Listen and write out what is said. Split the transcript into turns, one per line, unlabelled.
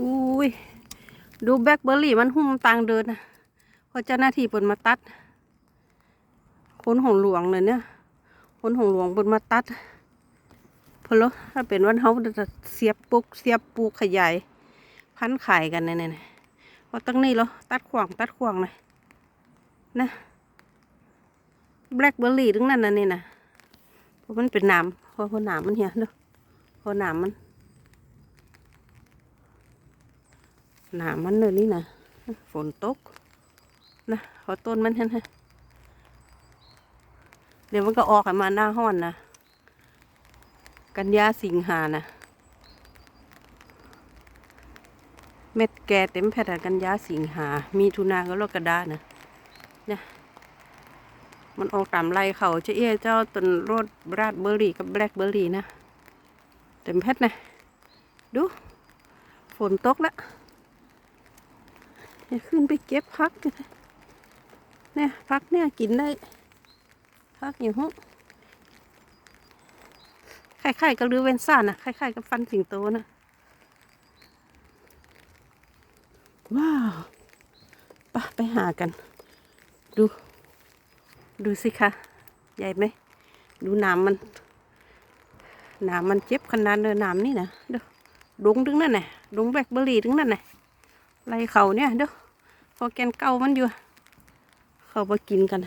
อุ้ย ดูแบล็คเบอร์รี่มันหุ้มตางเดินนะพอเจ้าหน้าที่เปิดมาตัด คนของหลวงเลยเนี่ย คนของหลวงเปิดมาตัดเพนลถ้าเป็นวันเขาจะเสียบปุกเสียบปูขยาย พันไขายกันเนี่ยเนี่ยพอตั้งนี้แล้วตัดขวางตัดขวางเลยนะแบล็คเบอร์รี่ทั้งนั้นนะนี่นะเพราะมันเป็นหนามเพราะพราะหนามมันเหี่ยเด้อเพราะหนามมัน หนามันเลยนี่นะฝนตกนะขอต้นมันเห็นไหมเดี๋ยวมันก็ออกมาหน้าห้อนนะกันยาสิงหานะเม็ดแก่เต็มแผ่นกันยาสิงหา มีทุนาก็รกระดานะเนี่ยมันออกตามไรเขาจะเอี้ยเจ้าต้นโรดราดเบอร์รี่กับแบล็คเบอร์รี่นะ เต็มแผ่นนะ ดู ฝนตกแล้ว เนี่ยขึ้นไปเก็บพักนะเนี่ยพักเนี่ยกินได้ พักอยู่ห้องคล้ายๆกับลือเวนซ่านะคล้ายๆกับฟันสิงโตนะ ว้าวไปะไปหากัน ดู ดูสิคะ ใหญ่ไหม ดูน้ำมันน้ำมันเจ็บขนาดเลยน้ำนี่นะดูดงถึงนั่นน่ะดงแบล็คเบอร์รี่ถึงนั่นน่ะ ไรเขาเนี่ยเด้อพอแกนเก่ามันอยู่ เขาไปกินกัน